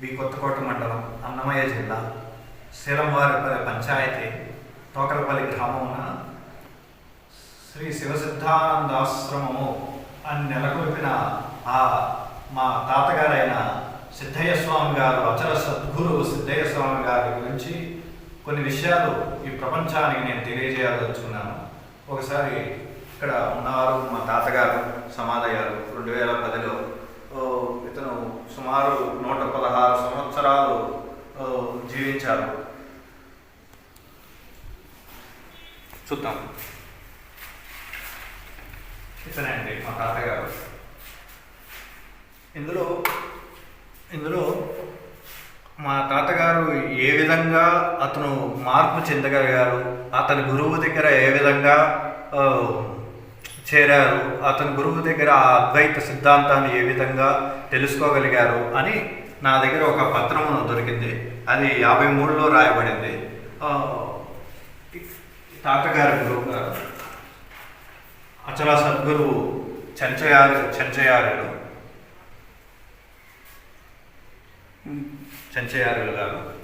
B Kothakota మండలం అన్నమయ్య జిల్లా శీలంవారిపల్లి పంచాయతీ తోకలపల్లి గ్రామమున శ్రీ శివసిద్ధానందాశ్రమము అని నెలకొల్పిన ఆ మా తాతగారైన సిద్ధయ్య స్వామి గారు అచల సద్గురు సిద్ధయ్య స్వామి గారి గురించి కొన్ని విషయాలు ఈ ప్రపంచానికి నేను తెలియజేయాలనుకున్నాను ఒకసారి ఇక్కడ ఉన్నవారు మా తాతగారు సమాధయాలు రెండు వేల పదిలో ఇతను సుమారు నూట పదహారు సంవత్సరాలు జీవించారు. చూద్దాం. ఇతనే అండి మా తాతగారు. ఇందులో ఇందులో మా తాతగారు ఏ విధంగా అతను మార్పు చెందగలిగారు? అతని గురువు దగ్గర ఏ విధంగా చేరారు అతని గురువు దగ్గర ఆ అద్వైత సిద్ధాంతాన్ని ఏ విధంగా తెలుసుకోగలిగారు అని నా దగ్గర ఒక పత్రము దొరికింది. అది యాభై మూడులో రాయబడింది. తాతగారి గురువు గారు అచల సద్గురువు చెంచయారు చెంచయారులు. చెంచయారులు గారు.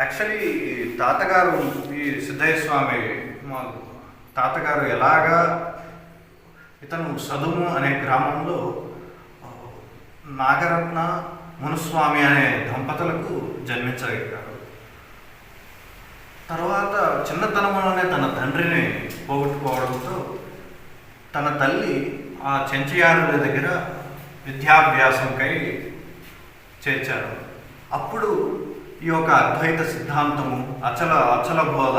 యాక్చువల్లీ తాతగారు ఈ సిద్ధయ్య స్వామి తాతగారు ఎలాగా ఇతను సదుము అనే గ్రామంలో నాగరత్న మునుస్వామి అనే దంపతులకు జన్మించగలిగారు తర్వాత చిన్నతనంలోనే తన తండ్రిని పోగొట్టుకోవడంతో తన తల్లి ఆ చెంచయారుల దగ్గర విద్యాభ్యాసంకై చేర్చారు అప్పుడు ఈ యొక్క అద్వైత సిద్ధాంతము అచల అచల బోధ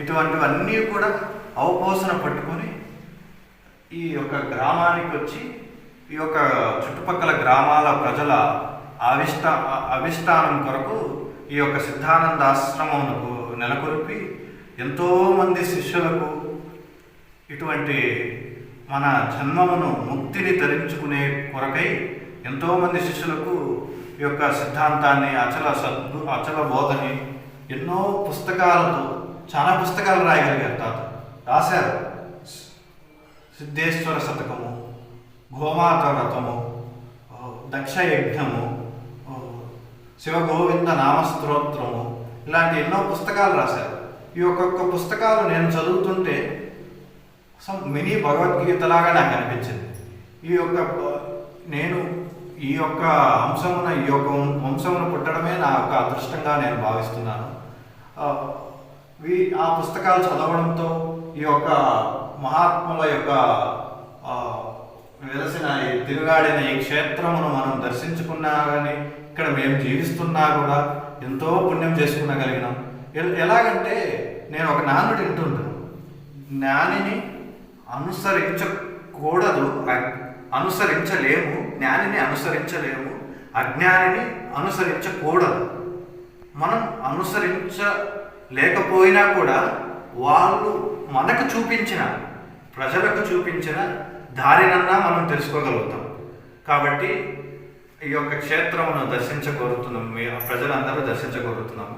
ఇటువంటివన్నీ కూడా అవపోసన పట్టుకొని ఈ యొక్క గ్రామానికి వచ్చి ఈ యొక్క చుట్టుపక్కల గ్రామాల ప్రజల అవిష్ట అవిష్టానం కొరకు ఈ యొక్క సిద్ధానంద ఆశ్రమమునకు నెలకొల్పి ఎంతోమంది శిష్యులకు ఇటువంటి మన జన్మమును ముక్తిని ధరించుకునే కొరకై ఎంతోమంది శిష్యులకు ఈ యొక్క సిద్ధాంతాన్ని అచల సద్దు అచల బోధని ఎన్నో పుస్తకాలతో చాలా పుస్తకాలు రాయగలిగారు తాత. రాశారు సిద్ధేశ్వర శతకము గోమాత వ్రతము దక్ష యజ్ఞము శివగోవింద నామస్తోత్రము ఇలాంటి ఎన్నో పుస్తకాలు రాశారు. ఈ ఒక్కొక్క పుస్తకాలు నేను చదువుతుంటే సమ్ మినీ భగవద్గీతలాగా నాకు అనిపించింది. ఈ యొక్క నేను ఈ యొక్క అంశమున ఈ యొక్క వంశమును పుట్టడమే నా యొక్క అదృష్టంగా నేను భావిస్తున్నాను. ఆ పుస్తకాలు చదవడంతో ఈ యొక్క మహాత్ముల యొక్క వెలసిన తిరుగాడిన ఈ క్షేత్రమును మనం దర్శించుకున్నా కానీ ఇక్కడ మేము జీవిస్తున్నా కూడా ఎంతో పుణ్యం చేసుకునగలిగినాం. ఎలాగంటే నేను ఒక నానుడు వింటుంటాను జ్ఞానిని అనుసరించకూడదు అనుసరించలేము జ్ఞానిని అనుసరించలేము అజ్ఞానిని అనుసరించకూడదు. మనం అనుసరించలేకపోయినా కూడా వాళ్ళు మనకు చూపించిన ప్రజలకు చూపించిన దారినన్నా మనం తెలుసుకోగలుగుతాం. కాబట్టి ఈ యొక్క క్షేత్రమును దర్శించగోరుతున్నాం. మీ ప్రజలందరూ దర్శించగోరుతున్నాము.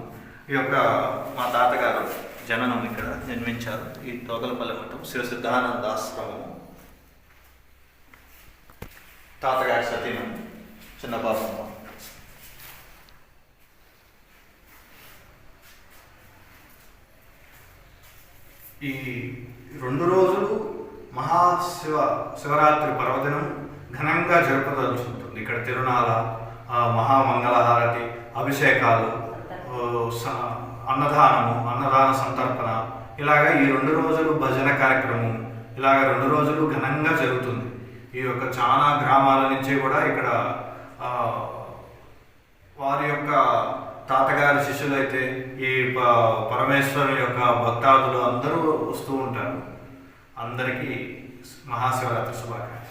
ఈ యొక్క మా తాతగారు జననం ఇక్కడ జన్మించారు ఈ తోగలపల్లి మఠం శివ సిద్ధానంద ఆశ్రమము తాతగారి సతీనం చిన్న ఈ రెండు రోజులు మహాశివ శివరాత్రి పర్వదినం ఘనంగా జరపదలుచుకుంటుంది. ఇక్కడ తిరునాళ మహామంగళహారతి అభిషేకాలు స- అన్నదానము అన్నదాన సంతర్పణ ఇలాగ ఈ రెండు రోజులు భజన కార్యక్రమం ఇలాగ రెండు రోజులు ఘనంగా జరుగుతుంది. ఈ యొక్క చాలా గ్రామాల నుంచి కూడా ఇక్కడ వారి యొక్క తాతగారి శిష్యులైతే ఈ ప- పరమేశ్వరుని యొక్క భక్తాదులు అందరూ వస్తూ ఉంటారు. అందరికీ మహాశివరాత్రి శుభాకాంక్షలు.